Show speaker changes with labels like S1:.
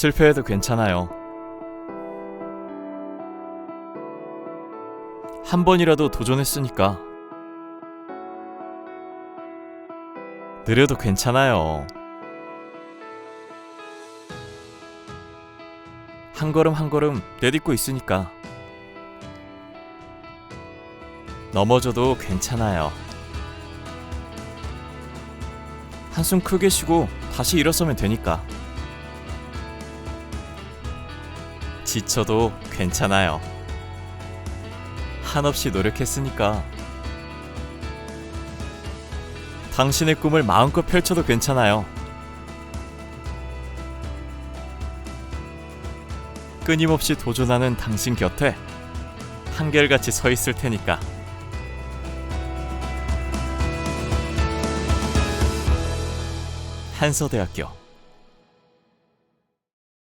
S1: 실패해도 괜찮아요. 한 번이라도 도전했으니까. 느려도 괜찮아요. 한 걸음 한 걸음 내딛고 있으니까. 넘어져도 괜찮아요. 한숨 크게 쉬고 다시 일어서면 되니까. 지쳐도 괜찮아요. 한없이 노력했으니까. 당신의 꿈을 마음껏 펼쳐도 괜찮아요. 끊임없이 도전하는 당신 곁에 한결같이 서 있을 테니까. 한서대학교